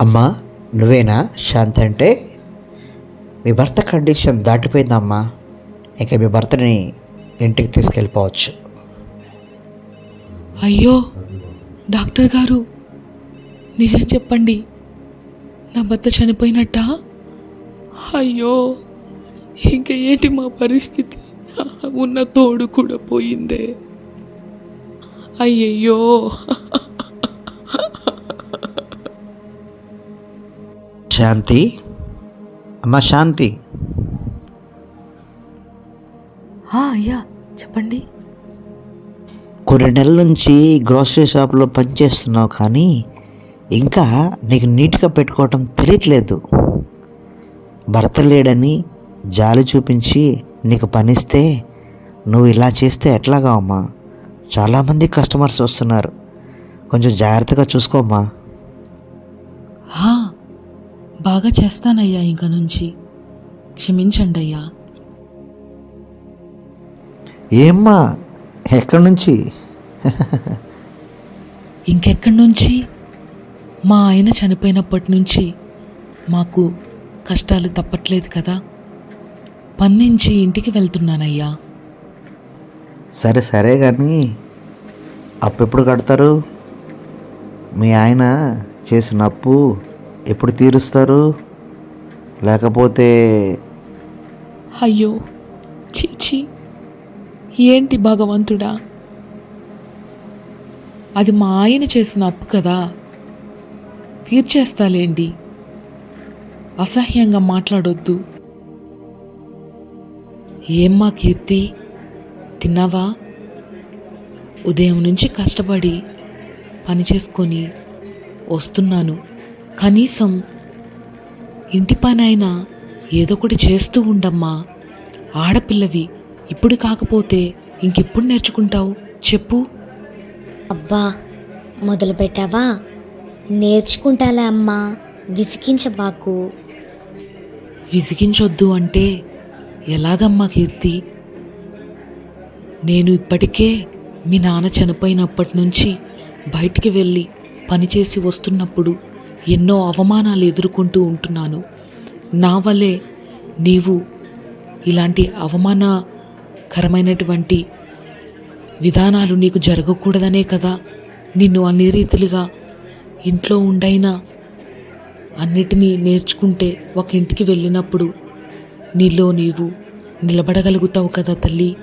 అమ్మా నువ్వేనా? శాంతి అంటే మీ భర్త కండిషన్ దాటిపోయిందమ్మా ఇక మీ భర్తని ఇంటికి తీసుకెళ్ళిపోవచ్చు. అయ్యో డాక్టర్ గారు నిజం చెప్పండి. నా భర్త చనిపోయినట్టా? అయ్యో ఇంకా ఏంటి మా పరిస్థితి? ఉన్న తోడు కూడా పోయిందే. అయ్యయ్యో. శాంతి? అమ్మా శాంతి. అయ్యా చెప్పండి. కొన్ని నెలల నుంచి గ్రోసరీ షాప్లో పనిచేస్తున్నావు కానీ ఇంకా నీకు నీట్గా పెట్టుకోవటం తెలియట్లేదు. భర్త లేడని జాలి చూపించి నీకు పనిస్తే నువ్వు ఇలా చేస్తే ఎట్లాగా అమ్మా? చాలామంది కస్టమర్స్ వస్తున్నారు. కొంచెం జాగ్రత్తగా చూసుకోమ్మా బాగా చేస్తానయ్యా ఇంక నుంచి. క్షమించండి అయ్యా ఏమ్మా ఎక్కడి నుంచి? ఇంకెక్కడి నుంచి? మా ఆయన చనిపోయినప్పటి నుంచి మాకు కష్టాలు తప్పట్లేదు కదా. పని నుంచి ఇంటికి వెళ్తున్నానయ్యా. సరే సరే కానీ అప్పు ఎప్పుడు కడతారు? మీ ఆయన చేసిన అప్పు ఎప్పుడు తీరుస్తారు? లేకపోతే అయ్యో చీచి. ఏంటి భగవంతుడా? అది మా ఆయన చేసిన అప్పు కదా. తీర్చేస్తాలేండి. అసహ్యంగా మాట్లాడొద్దు. ఏమ్మా కీర్తి తిన్నావా? ఉదయం నుంచి కష్టపడి పని చేసుకొని వస్తున్నాను. కనీసం ఇంటి పని అయినా ఏదో ఒకటి చేస్తూ ఉండమ్మా. ఆడపిల్లవి ఇప్పుడు కాకపోతే ఇంకెప్పుడు నేర్చుకుంటావు? చెప్పు. అబ్బా మొదలు పెట్టావా నేర్చుకుంటాలే అమ్మా. విసిగించబాకు. విసిగించొద్దు అంటే ఎలాగమ్మా కీర్తి? నేను ఇప్పటికే మీ నాన్న చనిపోయినప్పటి నుంచి బయటికి వెళ్ళి పనిచేసి వస్తున్నప్పుడు ఎన్నో అవమానాలు ఎదుర్కొంటూ ఉంటున్నాను. నా వల్లే నీవు ఇలాంటి అవమానకరమైనటువంటి విధానాలు నీకు జరగకూడదనే కదా? నిన్ను అన్ని రీతిలుగా ఇంట్లో ఉండైనా అన్నిటినీ నేర్చుకుంటే ఒక ఇంటికి వెళ్ళినప్పుడు నీలో నీవు నిలబడగలుగుతావు కదా తల్లి?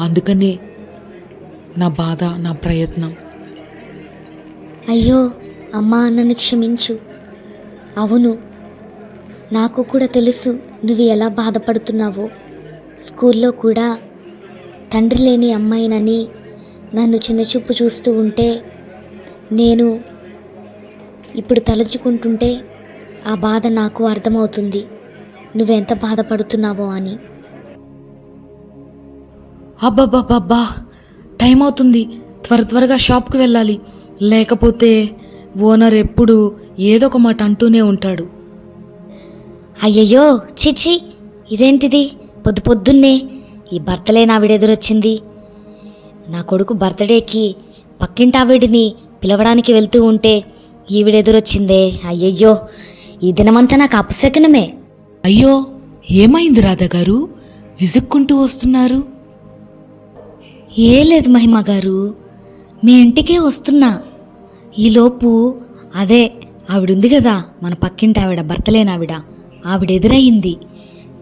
అందుకనే నా బాధ నా ప్రయత్నం. అయ్యో అమ్మా నన్ను క్షమించు. అవును నాకు కూడా తెలుసు నువ్వు ఎలా బాధపడుతున్నావో. స్కూల్లో కూడా తండ్రి లేని అమ్మాయినని నన్ను చిన్నచూపు చూస్తూ ఉంటే నేను ఇప్పుడు తలుచుకుంటుంటే ఆ బాధ నాకు అర్థమవుతుంది. నువ్వెంత బాధపడుతున్నావో అని. అబ్బబ్బబ్బబ్బా టైం అవుతుంది త్వర త్వరగా షాప్కి వెళ్ళాలి. లేకపోతే ఓనర్ ఎప్పుడు ఏదో ఒక మాట అంటూనే ఉంటాడు. అయ్యయ్యో చిచి ఇదేంటిది? పొద్దు పొద్దున్నే ఈ బర్త్లేని ఆవిడ ఎదురొచ్చింది నా కొడుకు బర్త్డేకి పక్కింటి ఆవిడిని పిలవడానికి వెళ్తూ ఉంటే ఈవిడ ఎదురొచ్చిందే అయ్యయ్యో ఈ దినమంతా నాకు అపశకనమే. అయ్యో ఏమైంది రాధా గారు విసుక్కుంటూ వస్తున్నారు. ఏ లేదు మహిమ గారు మీ ఇంటికే వస్తున్నా. ఈలోపు అదే ఆవిడుంది కదా మన పక్కింటి ఆవిడ భర్తలేనావిడ. ఆవిడ ఆవిడ ఎదురయ్యింది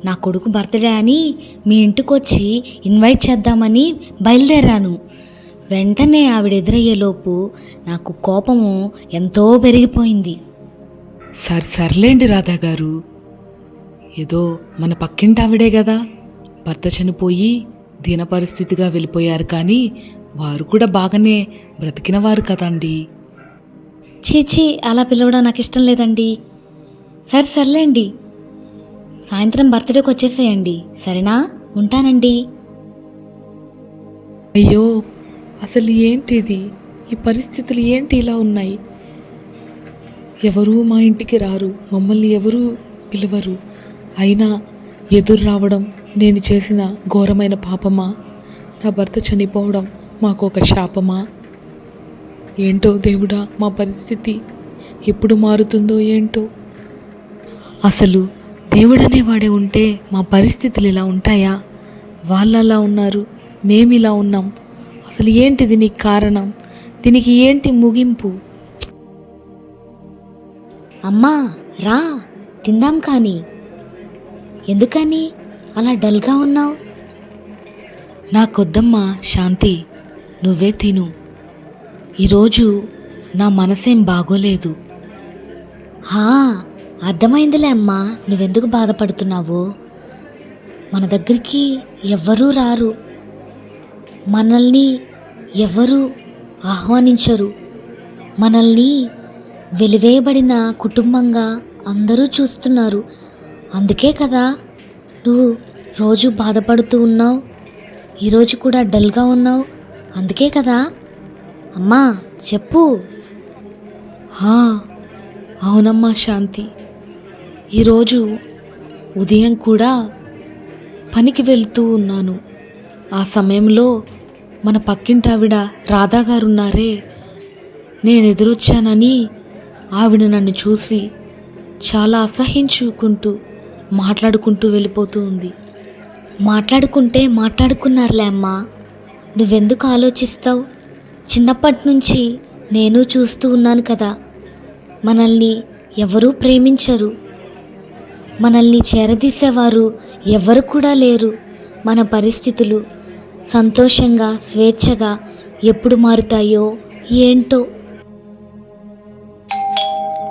నా కొడుకు బర్త్డే అని మీ ఇంటికి వచ్చి ఇన్వైట్ చేద్దామని బయలుదేరాను. వెంటనే ఆవిడ ఎదురయ్యేలోపు నాకు కోపము ఎంతో పెరిగిపోయింది. సర్ సర్లేండి రాధా గారు ఏదో మన పక్కింటి ఆవిడే కదా భర్త చనిపోయి దీన పరిస్థితిగా వెళ్ళిపోయారు కానీ వారు కూడా బాగానే బ్రతికినవారు కదండీ. చీచీ అలా పిలవడం నాకు ఇష్టం లేదండి. సరే సర్లేండి. సాయంత్రం బర్త్డేకి వచ్చేసేయండి. సరేనా? ఉంటానండి. అయ్యో అసలు ఏంటిది? ఈ పరిస్థితులు ఏంటి ఇలా ఉన్నాయి? ఎవరు మా ఇంటికి రారు. మమ్మల్ని ఎవరు పిలవరు. అయినా ఎదురు రావడం నేను చేసిన ఘోరమైన పాపమా? నా భర్త చనిపోవడం మాకు ఒక శాపమా? ఏంటో దేవుడా మా పరిస్థితి ఎప్పుడు మారుతుందో ఏంటో? అసలు దేవుడనేవాడే ఉంటే మా పరిస్థితులు ఇలా ఉంటాయా? వాళ్ళు అలా ఉన్నారు మేము ఇలా ఉన్నాం. అసలు ఏంటి దీనికి కారణం? దీనికి ఏంటి ముగింపు? అమ్మా రా తిందాం కానీ. ఎందుకని అలా డల్గా ఉన్నావు? నాకొద్దమ్మా శాంతి. నువ్వే తిను. ఈరోజు నా మనసేం బాగోలేదు. హా అర్థమైందిలే అమ్మా నువ్వెందుకు బాధపడుతున్నావు? మన దగ్గరికి ఎవ్వరూ రారు. మనల్ని ఎవ్వరూ ఆహ్వానించరు. మనల్ని వెలివేయబడిన కుటుంబంగా అందరూ చూస్తున్నారు. అందుకే కదా నువ్వు రోజు బాధపడుతూ ఉన్నావు. ఈరోజు కూడా డల్గా ఉన్నావు. అందుకే కదా అమ్మా చెప్పు. అవునమ్మా శాంతి. ఈరోజు ఉదయం కూడా పనికి వెళ్తూ ఉన్నాను. ఆ సమయంలో మన పక్కింటావిడ రాధాగారున్నారే. రాధా గారు ఉన్నారే నేను ఎదురొచ్చానని ఆవిడ నన్ను చూసి చాలా అసహించుకుంటూ మాట్లాడుకుంటూ వెళ్ళిపోతూ ఉంది. మాట్లాడుకుంటే మాట్లాడుకున్నారులే అమ్మా. నువ్వెందుకు ఆలోచిస్తావు? చిన్నప్పటి నుంచి నేను చూస్తూ ఉన్నాను కదా. మనల్ని ఎవరూ ప్రేమించరు. మనల్ని చేరదీసేవారు ఎవరు కూడా లేరు. మన పరిస్థితులు సంతోషంగా స్వేచ్ఛగా ఎప్పుడు మారుతాయో ఏంటో.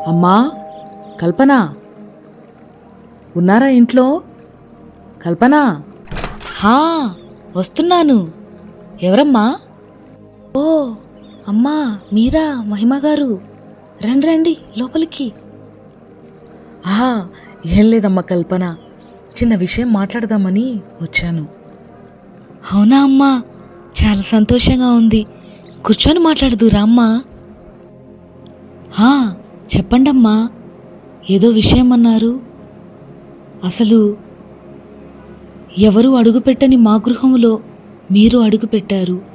అమ్మా కల్పన. ఉన్నారా ఇంట్లో? కల్పన. హా వస్తున్నాను. ఎవరమ్మా? ఓ అమ్మా మీరా మహిమ గారు. రండి రండి లోపలికి. ఆహా ఏం లేదమ్మా కల్పన. చిన్న విషయం మాట్లాడదామని వచ్చాను. అవునా అమ్మా? చాలా సంతోషంగా ఉంది. కూర్చొని మాట్లాడుదురా అమ్మా. చెప్పండమ్మా. ఏదో విషయం అన్నారు. అసలు ఎవరు అడుగుపెట్టని మా గృహంలో మీరు అడుగుపెట్టారు?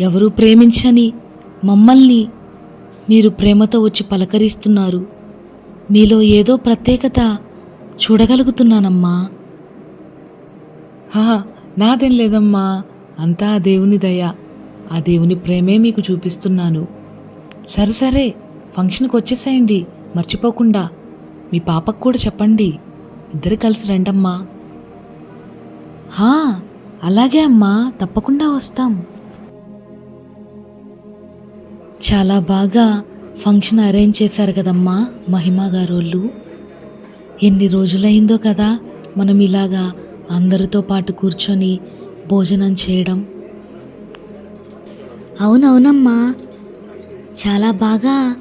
ఎవరు ప్రేమించని మమ్మల్ని మీరు ప్రేమతో వచ్చి పలకరిస్తున్నారు. మీలో ఏదో ప్రత్యేకత చూడగలుగుతున్నానమ్మా. హా నాదేం లేదమ్మా. అంతా ఆ దేవుని దయ. ఆ దేవుని ప్రేమే మీకు చూపిస్తున్నాను. సరే సరే ఫంక్షన్కి వచ్చేసేయండి. మర్చిపోకుండా. మీ పాపకు కూడా చెప్పండి. ఇద్దరు కలిసి రండమ్మా. హా అలాగే అమ్మా. తప్పకుండా వస్తాం. చాలా బాగా ఫంక్షన్ అరేంజ్ చేశారు కదమ్మా మహిమా గారోళ్ళు. ఎన్ని రోజులైందో కదా మనం ఇలాగా అందరితో పాటు కూర్చొని భోజనం చేయడం. అవునవునమ్మా చాలా బాగా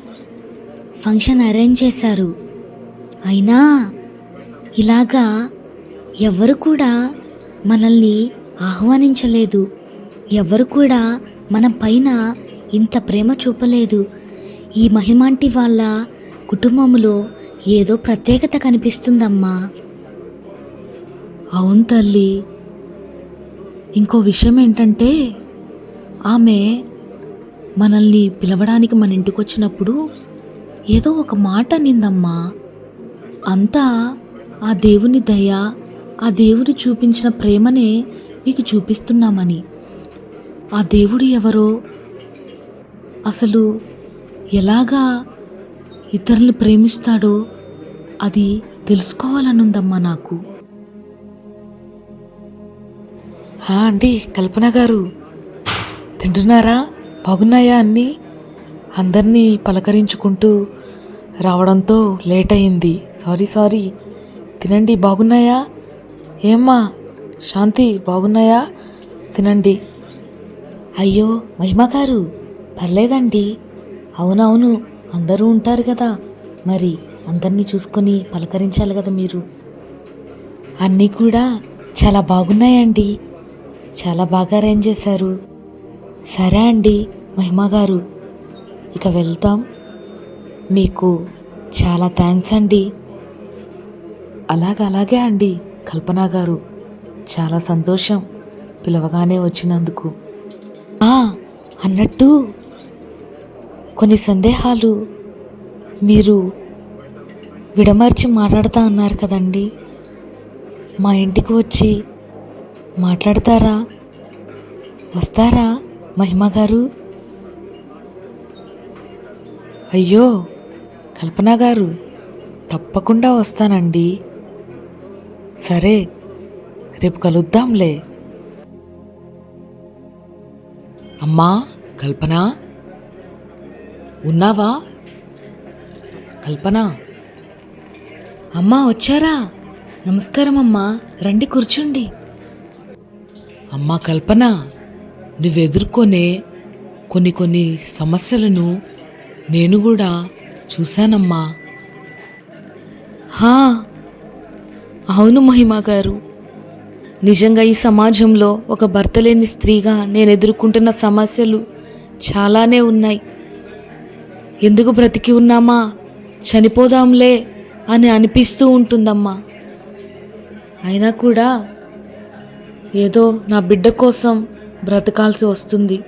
ఫంక్షన్ అరేంజ్ చేశారు. అయినా ఇలాగా ఎవరు కూడా మనల్ని ఆహ్వానించలేదు. ఎవరు కూడా మన పైన ఇంత ప్రేమ చూపలేదు. ఈ మహిమాంటి వాళ్ళ కుటుంబంలో ఏదో ప్రత్యేకత కనిపిస్తుందమ్మా. అవును తల్లి. ఇంకో విషయం ఏంటంటే ఆమె మనల్ని పిలవడానికి మన ఇంటికి వచ్చినప్పుడు ఏదో ఒక మాట నిందమ్మా అంతా ఆ దేవుని దయ ఆ దేవుడు చూపించిన ప్రేమనే మీకు చూపిస్తున్నామని. ఆ దేవుడు ఎవరో అసలు ఎలాగా ఇతరుల్ని ప్రేమిస్తాడో అది తెలుసుకోవాలనుందమ్మా నాకు. అండి కల్పన గారు. తింటున్నారా? బాగున్నాయా అన్నీ? అందరినీ పలకరించుకుంటూ రావడంతో లేట్ అయింది సారీ సారీ. తినండి బాగున్నాయా? ఏమ్మా శాంతి బాగున్నాయా? తినండి. అయ్యో మహిమ గారు. పర్లేదండి. అవునవును అందరూ ఉంటారు కదా. మరి అందరినీ చూసుకొని పలకరించాలి కదా మీరు. అన్నీ కూడా చాలా బాగున్నాయండి. చాలా బాగా అరేంజ్ చేశారు. సరే అండి మహిమ గారు. ఇక వెళ్తాం. మీకు చాలా థ్యాంక్స్ అండి. అలాగే అలాగే అండి కల్పన గారు. చాలా సంతోషం పిలవగానే వచ్చినందుకు. ఆ, అన్నట్టు కొన్ని సందేహాలు మీరు విడమర్చి మాట్లాడుతా అన్నారు కదండి. మా ఇంటికి వచ్చి మాట్లాడతారా? వస్తారా మహిమ గారు? అయ్యో కల్పన గారు తప్పకుండా వస్తానండి. సరే రేపు కలుద్దాంలే. అమ్మా కల్పన? ఉన్నావా? కల్పన? అమ్మా వచ్చారా? నమస్కారం అమ్మా రండి కూర్చోండి. అమ్మా కల్పన నువ్వెదుర్కొనే కొన్ని కొన్ని సమస్యలను నేను కూడా చూశానమ్మా. హా అవును మహిమా గారు. నిజంగా ఈ సమాజంలో ఒక భర్త లేని స్త్రీగా నేను ఎదుర్కొంటున్న సమస్యలు చాలానే ఉన్నాయి. ఎందుకు బ్రతికి ఉన్నామా? చనిపోదాంలే అని అనిపిస్తూ ఉంటుందమ్మా. అయినా కూడా ఏదో నా బిడ్డ కోసం బ్రతకాల్సి వస్తుంది.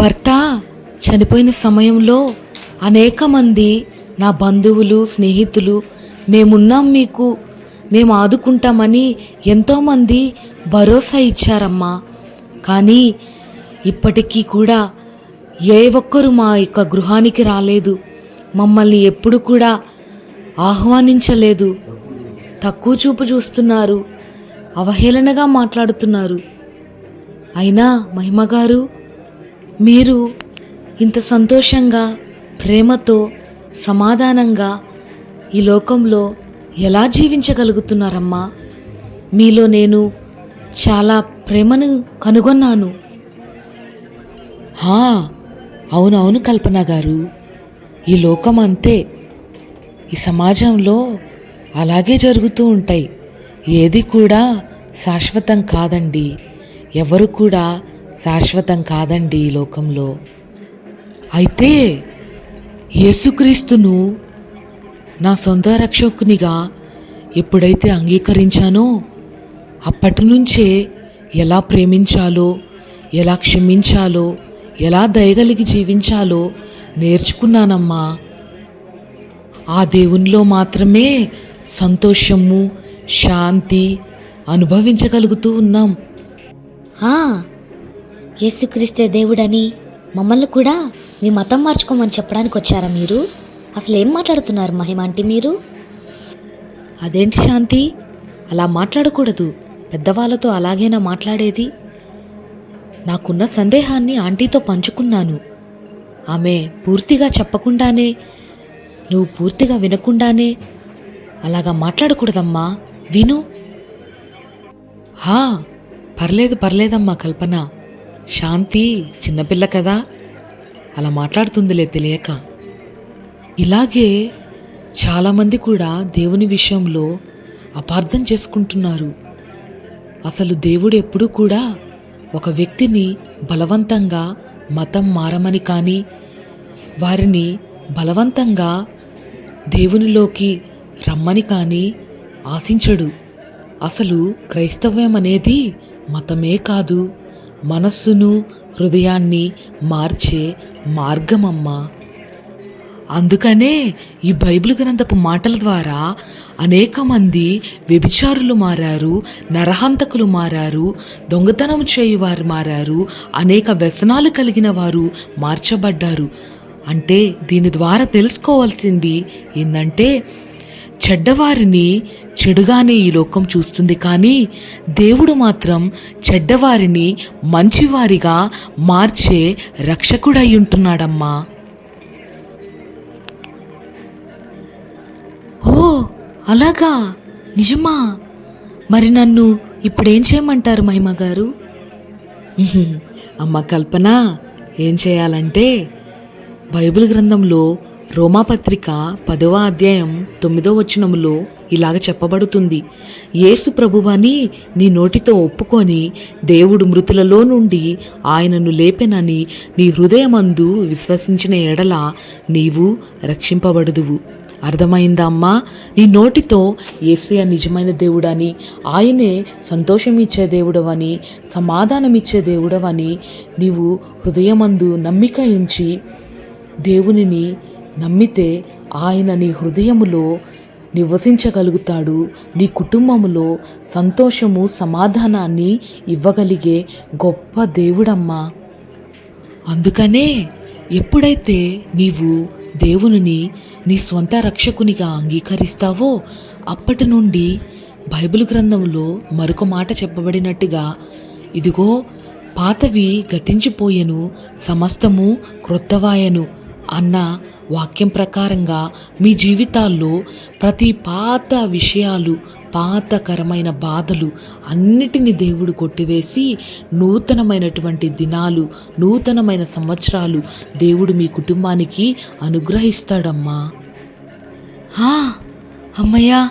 భర్త చనిపోయిన సమయంలో అనేక మంది నా బంధువులు స్నేహితులు మేమున్నాం మీకు మేము ఆదుకుంటామని ఎంతోమంది భరోసా ఇచ్చారమ్మా. కానీ ఇప్పటికీ కూడా ఏ ఒక్కరు మా యొక్క గృహానికి రాలేదు. మమ్మల్ని ఎప్పుడు కూడా ఆహ్వానించలేదు. తక్కువ చూపు చూస్తున్నారు. అవహేళనగా మాట్లాడుతున్నారు. అయినా మహిమ గారు మీరు ఇంత సంతోషంగా ప్రేమతో సమాధానంగా ఈ లోకంలో ఎలా జీవించగలుగుతున్నారమ్మా? మీలో నేను చాలా ప్రేమను కనుగొన్నాను. హా అవునవును కల్పన గారు. ఈ లోకం అంతే ఈ సమాజంలో అలాగే జరుగుతూ ఉంటాయి. ఏది కూడా శాశ్వతం కాదండి. ఎవరు కూడా శాశ్వతం కాదండి ఈ లోకంలో. అయితే యేసుక్రీస్తును నా సొంత రక్షకునిగా ఎప్పుడైతే అంగీకరించానో అప్పటి నుంచే ఎలా ప్రేమించాలో ఎలా క్షమించాలో ఎలా దయగలిగి జీవించాలో నేర్చుకున్నానమ్మా. ఆ దేవునిలో మాత్రమే సంతోషము శాంతి అనుభవించగలుగుతూ ఉన్నాం. ఆ, యేసుక్రీస్తే దేవుడని మమ్మల్ని కూడా మీ మతం మార్చుకోమని చెప్పడానికి వచ్చారా మీరు? అసలు ఏం మాట్లాడుతున్నారు మహిమ అంటే మీరు? అదేంటి శాంతి? అలా మాట్లాడకూడదు. పెద్దవాళ్ళతో అలాగేనా మాట్లాడేది? నాకున్న సందేహాన్ని ఆంటీతో పంచుకున్నాను. ఆమె పూర్తిగా చెప్పకుండానే నువ్వు పూర్తిగా వినకుండానే అలాగా మాట్లాడకూడదమ్మా. విను. హా పర్లేదు పర్లేదమ్మా కల్పన. శాంతి చిన్నపిల్ల కదా. అలా మాట్లాడుతుందిలే తెలియక. ఇలాగే చాలామంది కూడా దేవుని విషయంలో అపార్థం చేసుకుంటున్నారు. అసలు దేవుడు ఎప్పుడూ కూడా ఒక వ్యక్తిని బలవంతంగా మతం మారమని కానీ వారిని బలవంతంగా దేవునిలోకి రమ్మని కానీ ఆశించడు. అసలు క్రైస్తవ్యం అనేది మతమే కాదు మనస్సును హృదయాన్ని మార్చే మార్గమమ్మా. అందుకనే ఈ బైబిల్ గ్రంథపు మాటల ద్వారా అనేక మంది వ్యభిచారులు మారారు నరహంతకులు మారారు దొంగతనం చేయువారు మారారు అనేక వ్యసనాలు కలిగిన వారు మార్చబడ్డారు. అంటే దీని ద్వారా తెలుసుకోవాల్సింది ఏంటంటే చెడ్డవారిని చెడుగానే ఈ లోకం చూస్తుంది కానీ దేవుడు మాత్రం చెడ్డవారిని మంచివారిగా మార్చే రక్షకుడై ఉంటున్నాడమ్మా. అలాగా నిజమా? మరి నన్ను ఇప్పుడేం చేయమంటారు మహిమ గారు? అమ్మ కల్పన ఏం చేయాలంటే బైబిల్ గ్రంథంలో రోమాపత్రిక పదవ అధ్యాయం తొమ్మిదో వచనములో ఇలాగ చెప్పబడుతుంది. యేసు ప్రభువని నీ నోటితో ఒప్పుకొని దేవుడు మృతులలో నుండి ఆయనను లేపెనని నీ హృదయమందు విశ్వసించిన ఎడల నీవు రక్షింపబడుదువు. అర్థమైందా అమ్మా? నీ నోటితో ఏసయ నిజమైన దేవుడని ఆయనే సంతోషం ఇచ్చే దేవుడవని సమాధానం ఇచ్చే దేవుడవని నీవు హృదయమందు నమ్మిక ఉంచి దేవునిని నమ్మితే ఆయన నీ హృదయములో నివసించగలుగుతాడు. నీ కుటుంబములో సంతోషము సమాధానాన్ని ఇవ్వగలిగే గొప్ప దేవుడమ్మా. అందుకనే ఎప్పుడైతే నీవు దేవునిని నీ స్వంత రక్షకునిగా అంగీకరిస్తావో అప్పటి నుండి బైబిల్ గ్రంథంలో మరొక మాట చెప్పబడినట్టుగా ఇదిగో పాతవి గతించిపోయెను సమస్తము క్రొత్తవాయను. అన్న వాక్యం ప్రకారంగా మీ జీవితాల్లో ప్రతి పాత విషయాలు పాతకరమైన బాధలు అన్నిటిని దేవుడు కొట్టివేసి నూతనమైనటువంటి దినాలు నూతనమైన సంవత్సరాలు దేవుడు మీ కుటుంబానికి అనుగ్రహిస్తాడమ్మా. హా, అమ్మయ్యా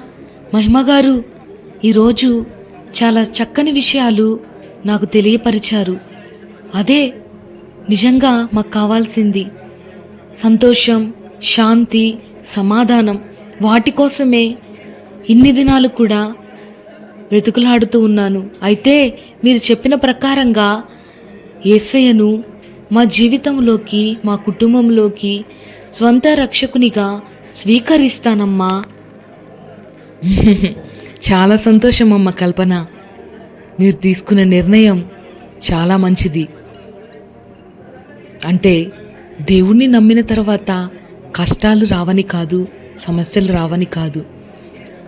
మహిమ గారు ఈరోజు చాలా చక్కని విషయాలు నాకు తెలియపరిచారు. అదే నిజంగా మాకు కావాల్సింది. సంతోషం శాంతి సమాధానం వాటి కోసమే ఇన్ని దినాలు కూడా వెతుకులాడుతూ ఉన్నాను. అయితే మీరు చెప్పిన ప్రకారంగా ఏసయ్యను మా జీవితంలోకి మా కుటుంబంలోకి స్వంత రక్షకునిగా స్వీకరిస్తానమ్మా. చాలా సంతోషం అమ్మ కల్పన. మీరు తీసుకున్న నిర్ణయం చాలా మంచిది. అంటే దేవుణ్ణి నమ్మిన తర్వాత కష్టాలు రావని కాదు సమస్యలు రావని కాదు.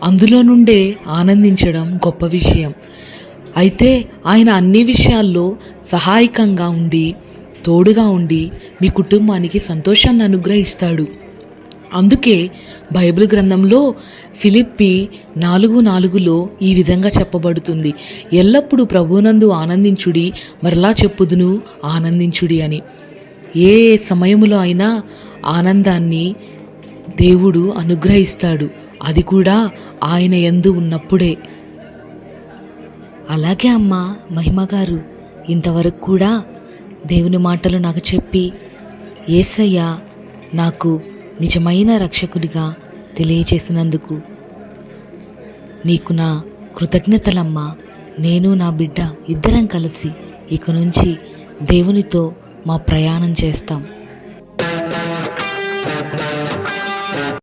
అందులో నుండే ఆనందించడం గొప్ప విషయం. అయితే ఆయన అన్ని విషయాల్లో సహాయకంగా ఉండి తోడుగా ఉండి మీ కుటుంబానికి సంతోషాన్ని అనుగ్రహిస్తాడు. అందుకే బైబిల్ గ్రంథంలో ఫిలిప్పి నాలుగు నాలుగులో ఈ విధంగా చెప్పబడుతుంది. ఎల్లప్పుడూ ప్రభునందు ఆనందించుడి మరలా చెప్పుదును ఆనందించుడి అని. ఏ సమయములో అయినా ఆనందాన్ని దేవుడు అనుగ్రహిస్తాడు. అది కూడా ఆయన ఎందు ఉన్నప్పుడే. అలాగే అమ్మ మహిమ గారు ఇంతవరకు కూడా దేవుని మాటలు నాకు చెప్పి ఏసయ్య నాకు నిజమైన రక్షకుడిగా తెలియచేసినందుకు నీకు నా కృతజ్ఞతలమ్మా. నేను నా బిడ్డ ఇద్దరం కలిసి ఇక నుంచి దేవునితో మా ప్రయాణం చేస్తాం.